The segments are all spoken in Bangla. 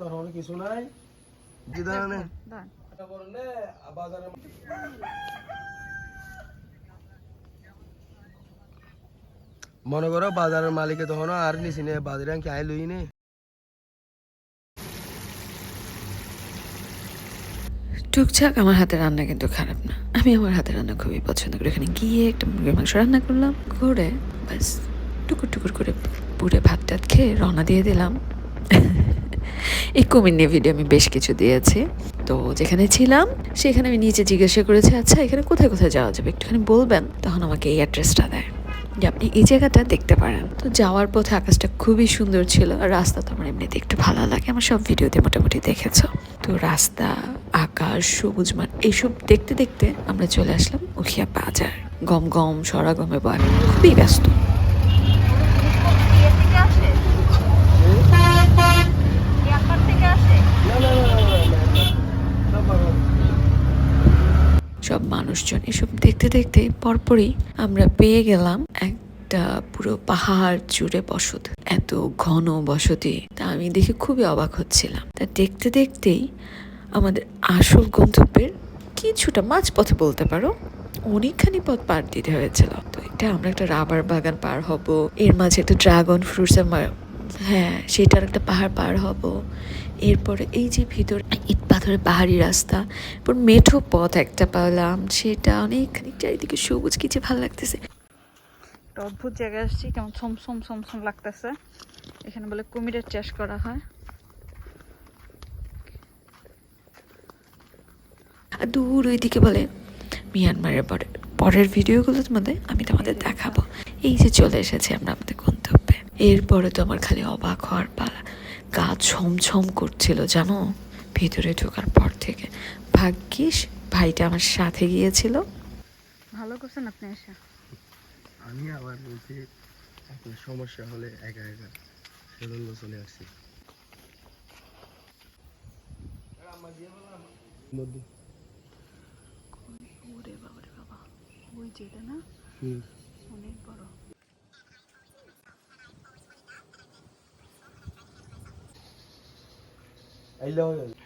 তখন কিছু নাই। কি ধরনের? করলে বাজারে মনে করো বাজারের মালিকে তখন আর নিছি নে বাজারে কি আই লই নে। টুকটাক আমার হাতের রান্না কিন্তু খারাপ না। আমি আমার হাতের রান্না খুবই পছন্দ করি। এখানে গিয়ে একটা মুরগির মাংস রান্না করলাম করে ব্যাস টুকুর টুকুর করে পুরে ভাত টাত খেয়ে রওনা দিয়ে দিলাম। এই কুমির নিয়ে ভিডিও আমি বেশ কিছু দিয়েছি। তো যেখানে ছিলাম, সেখানে আমি নিচে জিজ্ঞাসা করেছি আচ্ছা এখানে কোথায় কোথায় যাওয়া যাবে? একটুখানি বলবেন? তখন আমাকে এই অ্যাড্রেসটা দেয়। যে আপনি এই জায়গাটা দেখতে পারেন। তো যাওয়ার পথে আকাশটা খুবই সুন্দর ছিল আর রাস্তা তো আমার এমনিতে একটু ভালো লাগে। আমার সব ভিডিওতে মোটামুটি দেখেছ। তো রাস্তা, আকাশ, সবুজ মাঠ, এইসব দেখতে দেখতে আমরা চলে আসলাম উখিয়া বাজার। গম গম সরাগমে বয়। খুবই ব্যস্ত না না না না, না, না, না। সব ভালো। সব মানুষজন এসব দেখতে দেখতে পরপরই আমরা পেয়ে গেলাম একটা পুরো পাহাড় জুড়ে বসত, এত ঘন বসতি। তা আমি দেখে খুবই অবাক হচ্ছিলাম। তা দেখতে দেখতেই আমাদের আসল গন্তব্যের কিছুটা মাঝপথে বলতে পারো, অনেকখানি পথ পার দিতে হয়েছিল। তো এটা আমরা একটা রাবার বাগান পার হব, এর মাঝে একটা ড্রাগন ফ্রুটস হ্যাঁ সেটার একটা পাহাড় পার হব। এরপরে এই যে ভিতর ইট পাথরের পাহাড়ি রাস্তা এরপর মেঠো পথ একটা পেলাম। সেটা অনেকখানি চারিদিকে সবুজ কিছু ভালো লাগতেছে। একটা অদ্ভুত জায়গায় আসছি কেমন ছম ছম ছম ছম লাগতেছে। এখানে বলে কুমিরের চাষ করা হয়। আর দূর ওইদিকে বলে মিয়ানমারের পরের পরের ভিডিওগুলো তোমাদের আমি তোমাদের দেখাবো। এই যে চলে এসেছি আমরা আমাদের গন্তব্যে এরপরে তো আমার খালি অবাক হওয়ার পালা। গা ছমছম করছিল জানো? ভিতরে ঢোকার পর থেকে। ভাগ্যিস ভাইটা আমার সাথে গিয়েছিল। ভালো করছেন আপনি এসে। আমি আবার বলছি আপনার সমস্যা হলে একা একা সেজন্য চলে আসছি। ওরে বাবা রে বাবা। ওই যেটা না অনেক বড়। আইলে হয়ে যাবে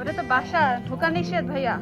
ওটা তো বাসা ঢোকা নিষেধ ভাইয়া।